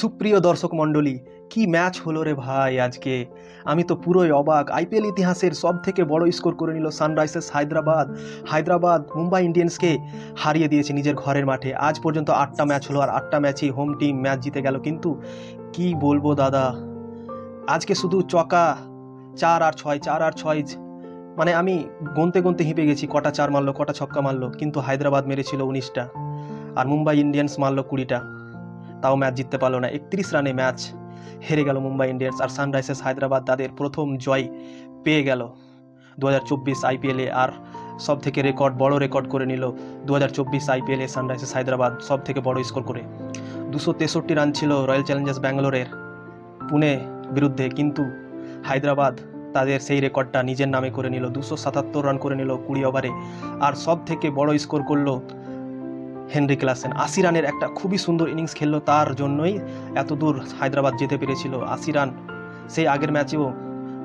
সুপ্রিয় দর্শক মণ্ডলী, কি ম্যাচ হলো রে ভাই আজকে? আমি তো পুরোই অবাক। আইপিএল ইতিহাসের সব থেকে বড় স্কোর করে নিল সানরাইজার্স হায়দ্রাবাদ। হায়দ্রাবাদ মুম্বাই ইন্ডিয়ান্সকে হারিয়ে দিয়েছে নিজের ঘরের মাঠে। আজ পর্যন্ত আটটা ম্যাচ হলো আর আটটা ম্যাচই হোম টিম ম্যাচ জিতে গেল। কিন্তু কি বলব দাদা? আজকে শুধু চকা চার আর ছয়, চার আর ছয় মানে আমি গুনতে গুনতে হিঁপে গেছি। কটা চার মারলো, কটা ছক্কা মারলো, কিন্তু হায়দ্রাবাদ মেরেছিল উনিশটা। আর মুম্বাই ইন্ডিয়ান্স মারলো কুড়িটা। তাও ম্যাচ জিততে পারল না। একত্রিশ রানে ম্যাচ হেরে গেল মুম্বাই ইন্ডিয়ান্স আর সানরাইজার্স হায়দ্রাবাদ তাদের প্রথম জয় পেয়ে গেল দু হাজার চব্বিশ আইপিএলে আর সব থেকে রেকর্ড, বড় রেকর্ড করে নিল দু হাজার চব্বিশ আইপিএলে সানরাইজার্স হায়দ্রাবাদ সব থেকে বড় স্কোর করে। দুশো তেষট্টি রান ছিল রয়্যাল চ্যালেঞ্জার্স ব্যাঙ্গালোরের পুনে বিরুদ্ধে, কিন্তু হায়দ্রাবাদ তাদের সেই রেকর্ডটা নিজের নামে করে নিল। দুশো সাতাত্তর রান করে নিল কুড়ি ওভারে। আর সব থেকে বড় স্কোর করল হেনরি ক্লাসেন। আশি রানের একটা খুবই সুন্দর ইনিংস খেললো তার জন্যই। এত দূর হায়দ্রাবাদ যেতে পেরেছিল আশি রান সেই আগের ম্যাচেও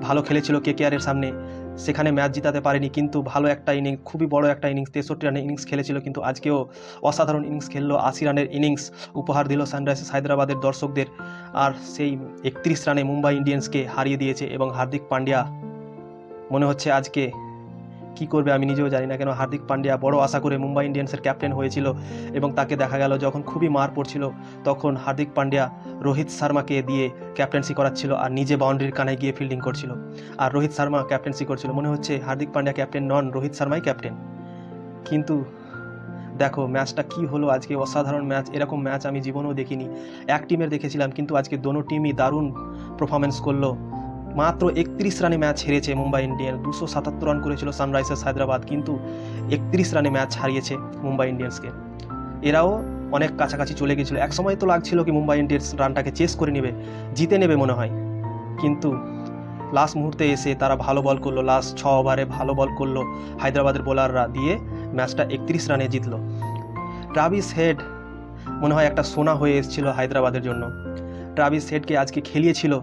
ভালো খেলেছিল কে কেকেআরের সামনে। সেখানে ম্যাচ জিতাতে পারেনি, কিন্তু ভালো একটা ইনিংস খুবই বড় একটা ইনিংস, তেষট্টি রানের ইনিংস খেলেছিল, কিন্তু আজকেও অসাধারণ ইনিংস খেললো আশি রানের ইনিংস। উপহার দিল সানরাইজার্স হায়দ্রাবাদের দর্শকদের। আর সেই একত্রিশ রানে মুম্বাই ইন্ডিয়ান্সকে হারিয়ে দিয়েছে এবং হার্দিক পান্ডিয়া। মনে হচ্ছে আজকে কি করবে আমি নিজেও জানি না কেন, হার্দিক পান্ডিয়া বড় আশা করে মুম্বাই ইন্ডিয়ান্সের ক্যাপ্টেন হয়েছিল এবং তাকে দেখা গেল যখন খুবই মার পড়ছিল, তখন হার্দিক পান্ডিয়া রোহিত শর্মাকে দিয়ে ক্যাপ্টেন্সি করাচ্ছিল আর নিজে বাউন্ডারির কানায় গিয়ে ফিল্ডিং করছিল। আর রোহিত শর্মা ক্যাপ্টেন্সি করছিল, মনে হচ্ছে হার্দিক পান্ডিয়া ক্যাপ্টেন নন, রোহিত শর্মাই ক্যাপ্টেন। কিন্তু দেখো, ম্যাচটা কি হলো আজকে? অসাধারণ ম্যাচ, এরকম ম্যাচ আমি জীবনেও দেখিনি। এক টিমের দেখেছিলাম, কিন্তু আজকে দোনো টিমই দারুণ পারফরমেন্স করল। মাত্র একত্রিশ রানে ম্যাচ হেরেছে মুম্বাই ইন্ডিয়ান। দুশো সাতাত্তর রান করেছিল সানরাইজার্স হায়দ্রাবাদ, কিন্তু একত্রিশ রানে ম্যাচ হারিয়েছে মুম্বাই ইন্ডিয়ান্সকে। এরাও অনেক কাছাকাছি চলে গেছিল। এক সময় তো লাগছিল কি মুম্বাই ইন্ডিয়ান্স রানটাকে চেস করে নেবে, জিতে নেবে মনে হয়। কিন্তু লাস্ট মুহূর্তে এসে তারা ভালো বল করল, লাস্ট ছ ওভারে ভালো বল করল হায়দ্রাবাদের বোলাররা দিয়ে ম্যাচটা একত্রিশ রানে জিতলো। ট্রাভিস হেড মনে হয় একটা সোনা হয়ে এসেছিল হায়দ্রাবাদের জন্য। ট্রাভিস হেডকে আজকে খেলিয়েছিল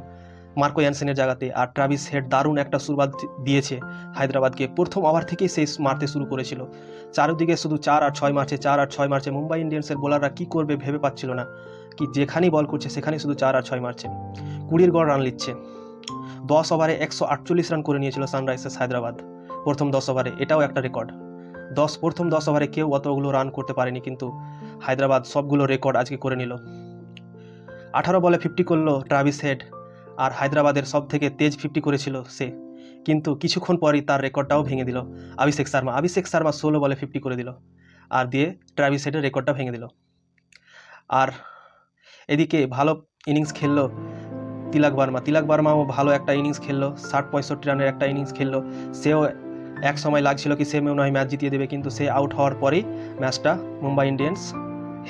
মার্কো ইয়ানসেনের জায়গাতে আর ট্রাভিস হেড দারুণ একটা শুরুয়াত দিয়েছে হায়দ্রাবাদকে। প্রথম ওভার থেকেই শেষ মারতে শুরু করেছিল। চারিদিকে শুধু চার আর ছয় মার্চে চার আর ছয় মার্চে মুম্বাই ইন্ডিয়ান্সের বোলাররা কী করবে ভেবে পাচ্ছিল না। কি যেখানেই বল করছে, সেখানেই শুধু চার আর ছয় মারছে। কুড়ির গড় রান নিচ্ছে। দশ ওভারে একশো আটচল্লিশ রান করে নিয়েছিল সানরাইজার্স হায়দ্রাবাদ। প্রথম দশ ওভারে এটাও একটা রেকর্ড। দশ, প্রথম দশ ওভারে কেউ অতগুলো রান করতে পারেনি, কিন্তু হায়দ্রাবাদ সবগুলো রেকর্ড আজকে করে নিল। আঠারো বলে ফিফটি করল ট্রাভিস হেড। আর হায়দ্রাবাদের সব থেকে তেজ ফিফটি করেছিল সে। কিন্তু কিছুক্ষণ পরই তার রেকর্ডটাও ভেঙে দিল। অভিষেক শর্মা অভিষেক শর্মা ষোলো বলে ফিফটি করে দিল। আর দিয়ে ট্রাভিস হেডের রেকর্ডটা ভেঙে দিল। আর এদিকে ভালো ইনিংস খেললো তিলক বার্মা। তিলক বার্মাও ভালো একটা ইনিংস খেললো, ষাট পঁয়ষট্টি রানের একটা ইনিংস খেললো। সেও এক সময় লাগছিল কি সে মনে হয় ম্যাচ জিতিয়ে দেবে, কিন্তু সে আউট হওয়ার পরেই ম্যাচটা মুম্বাই ইন্ডিয়ান্স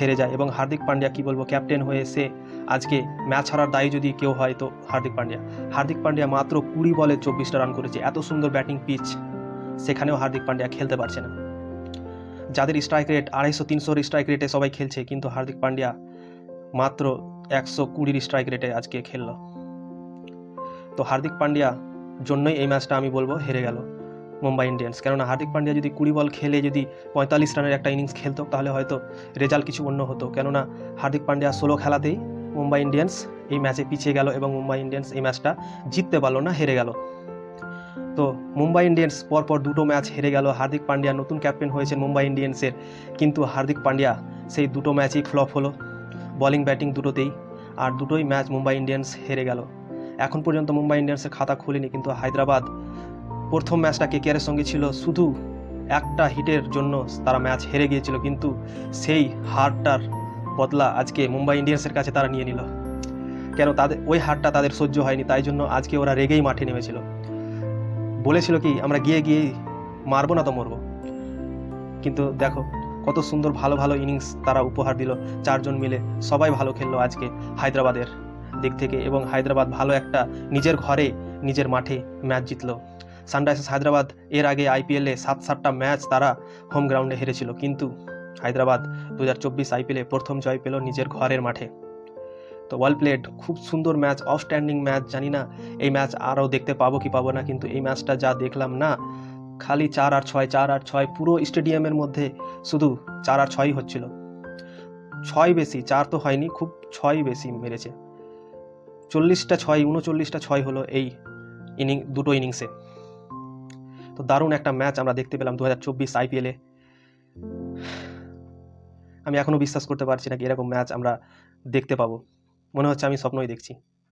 হেরে যায়। এবং হার্দিক পান্ডিয়া, কি বলব ক্যাপ্টেন হয়ে সে আজকে ম্যাচ হারার দায়ী যদি কেউ হয় তো হার্দিক পান্ডিয়া। হার্দিক পান্ডিয়া মাত্র কুড়ি বলে চব্বিশটা রান করেছে। এত সুন্দর ব্যাটিং পিচ সেখানেও হার্দিক পান্ডিয়া খেলতে পারছে না। যাদের স্ট্রাইক রেট আড়াইশো, তিনশোর স্ট্রাইক রেটে সবাই খেলছে, কিন্তু হার্দিক পান্ডিয়া মাত্র একশো কুড়ির স্ট্রাইক রেটে আজকে খেললো। তো হার্দিক পান্ডিয়া জন্যই এই ম্যাচটা আমি বলব হেরে গেল। মুম্বাই ইন্ডিয়ান্স। কেননা হার্দিক পান্ডিয়া যদি কুড়ি বল খেলে যদি পঁয়তাল্লিশ রানের একটা ইনিংস খেলতো, তাহলে হয়তো রেজাল্ট কিছু অন্য হতো। কেননা হার্দিক পান্ডিয়া ষোলো খেলাতেই মুম্বাই ইন্ডিয়ান্স এই ম্যাচে পিছিয়ে গেল এবং মুম্বাই ইন্ডিয়ান্স এই ম্যাচটা জিততে পারল না, হেরে গেল। তো মুম্বাই ইন্ডিয়ান্স পরপর দুটো ম্যাচ হেরে গেল। হার্দিক পান্ডিয়া নতুন ক্যাপ্টেন হয়েছেন মুম্বাই ইন্ডিয়ান্সের। কিন্তু হার্দিক পান্ডিয়া সেই দুটো ম্যাচই ফ্লপ হলো। বলিং, ব্যাটিং দুটোতেই। আর দুটোই ম্যাচ মুম্বাই ইন্ডিয়ান্স হেরে গেল। এখন পর্যন্ত মুম্বাই ইন্ডিয়ান্সের খাতা খুলেনি, কিন্তু হায়দ্রাবাদ প্রথম ম্যাচটা কেকেআরের সঙ্গে ছিল শুধু একটা হিটের জন্য তারা ম্যাচ হেরে গিয়েছিল, কিন্তু সেই হারটার বদলা আজকে মুম্বাই ইন্ডিয়ান্সের কাছে তারা নিয়ে নিল। কেন তাদের ওই হারটা তাদের সহ্য হয়নি, তাই জন্য আজকে ওরা রেগেই মাঠে নেমেছিল। বলেছিল কি, আমরা গিয়ে গিয়েই মারবো না তো মরবো। কিন্তু দেখো, কত সুন্দর ভালো ভালো ইনিংস তারা উপহার দিল, চারজন মিলে। সবাই ভালো খেললো আজকে হায়দ্রাবাদের দিক থেকে এবং হায়দ্রাবাদ ভালো একটা নিজের ঘরে, নিজের মাঠে ম্যাচ জিতলো। সানরাইজার্স হায়দ্রাবাদ এর আগে আইপিএলে সাত সাতটা ম্যাচ তারা হোম গ্রাউন্ডে হেরেছিল। কিন্তু হায়দ্রাবাদ দু হাজার চব্বিশ আইপিএলে প্রথম জয় পেল নিজের ঘরের মাঠে। তো ওয়েল প্লেড খুব সুন্দর ম্যাচ আউটস্ট্যান্ডিং ম্যাচ, জানি না এই ম্যাচ আরও দেখতে পাবো কি পাবো না, কিন্তু এই ম্যাচটা যা দেখলাম না, খালি চার আর ছয়, চার আর ছয়, পুরো স্টেডিয়ামের মধ্যে শুধু চার আর ছয়ই হচ্ছিল। ছয় বেশি, চার তো হয়নি, খুব ছয় বেশি মেরেছে। চল্লিশটা ছয়, উনচল্লিশটা ছয় হলো এই ইনিং, দুটো ইনিংসে। তো দারুণ একটা ম্যাচ আমরা দেখতে পেলাম দু হাজার চব্বিশ আইপিএলে আমি এখনও বিশ্বাস করতে পারছি না কি এরকম ম্যাচ আমরা দেখতে পাবো। মনে হচ্ছে আমি স্বপ্নই দেখছি।